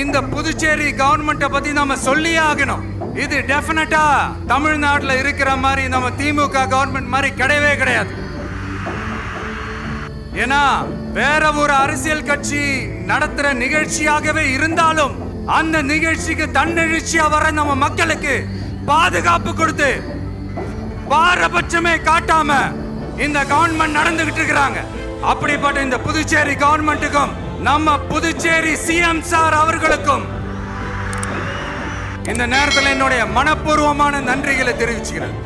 இந்த புதுச்சேரி கவர்மெண்ட்டை பத்தி நம்ம சொல்லியே ஆகணும். இது டெஃபினட்டா தமிழ்நாட்டுல இருக்கிற மாதிரி நம்ம திமுக கவர்மெண்ட் மாதிரி கிடையவே கிடையாது. ஏன்னா வேற ஒரு அரசியல் கட்சி நடத்துற நிகழ்ச்சியாகவே இருந்தாலும் அந்த நிகழ்ச்சிக்கு தன்னெழுச்சியா வர நம்ம மக்களுக்கு பாதுகாப்பு கொடுத்து பாரபட்சமே காட்டாம இந்த கவர்மெண்ட் நடந்துகிட்டு இருக்கிறாங்க. அப்படிப்பட்ட இந்த புதுச்சேரி கவர்மெண்ட்டுக்கும் நம்ம புதுச்சேரி சிஎம் சார் அவர்களுக்கும் இந்த நேரத்தில் என்னுடைய மனப்பூர்வமான நன்றிகளை தெரிவிச்சுக்கிறேன்.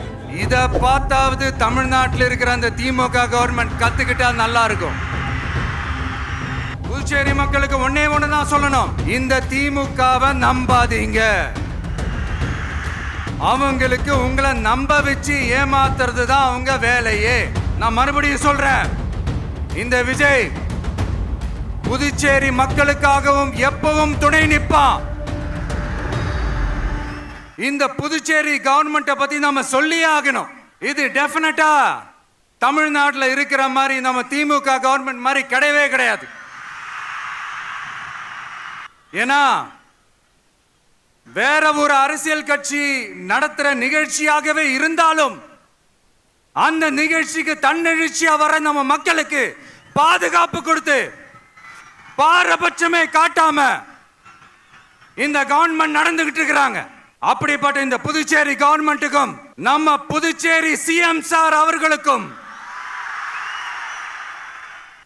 இத பார்த்தாவது தமிழ்நாட்டில் இருக்கிற அந்த திமுக கவர்மெண்ட் கத்துக்கிட்டா நல்லா இருக்கும். புதுச்சேரி மக்களுக்கு ஒன்னே ஒண்ணு தான் சொல்லணும். இந்த திமுகவை நம்பாதீங்க. அவங்களுக்கு உங்களை நம்ப வச்சு ஏமாத்துறது தான் அவங்க வேலையே. நான் மறுபடியும் சொல்றேன். இந்த விஜய் புதுச்சேரி மக்களுக்காகவும் எப்பவும் துணை நிற்பான். இந்த புதுச்சேரி கவர்மெண்ட்டை பத்தி நம்ம சொல்லியே ஆகணும். இது டெஃபினட்டா தமிழ்நாட்டில் இருக்கிற மாதிரி நம்ம திமுக கவர்மெண்ட் மாதிரி கிடையவே கிடையாது. ஏன்னா வேற ஒரு அரசியல் கட்சி நடத்துற நிகழ்ச்சியாகவே இருந்தாலும் அந்த நிகழ்ச்சிக்கு தன்னெழுச்சியா வர நம்ம மக்களுக்கு பாதுகாப்பு கொடுத்து பாரபட்சமே காட்டாம இந்த கவர்மெண்ட் நடந்துகிட்டு இருக்கிறாங்க. அப்படிப்பட்ட இந்த புதுச்சேரி கவர்மெண்ட்டுக்கும் நம்ம புதுச்சேரி சிஎம் சார் அவர்களுக்கும்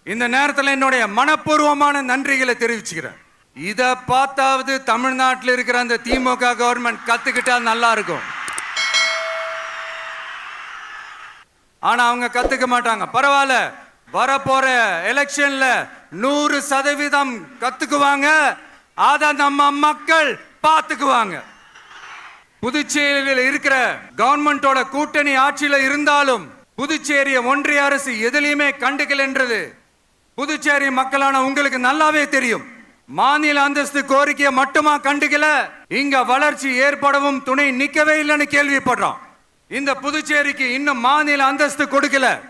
இந்த நேரத்தில் என்னுடைய மனப்பூர்வமான நன்றிகளை தெரிவிச்சுக்கிறேன். இத பார்த்தாவது தமிழ்நாட்டில் இருக்கிற அந்த திமுக கவர்மெண்ட் கத்துக்கிட்டா நல்லா இருக்கும். ஆனா அவங்க கத்துக்க மாட்டாங்க. பரவாயில்ல வரப்போற எலெக்ஷன்ல நூறு சதவீதம் கத்துக்குவாங்க. அதை நம்ம மக்கள் பார்த்துக்குவாங்க. புதுச்சேரியில் இருக்கிற கவர்மெண்டோட கூட்டணி ஆட்சியில இருந்தாலும் புதுச்சேரிய ஒன்றிய அரசு எதிலையுமே கண்டுக்கலன்றது. புதுச்சேரி மக்களான உங்களுக்கு நல்லாவே தெரியும். மாநில அந்தஸ்து கோரிக்கையை மட்டுமா கண்டுக்கல? இங்க வளர்ச்சி ஏற்படவும் துணை நிக்கவே இல்லைன்னு கேள்விப்படுறோம். இந்த புதுச்சேரிக்கு இன்னும் மாநில அந்தஸ்து கொடுக்கல.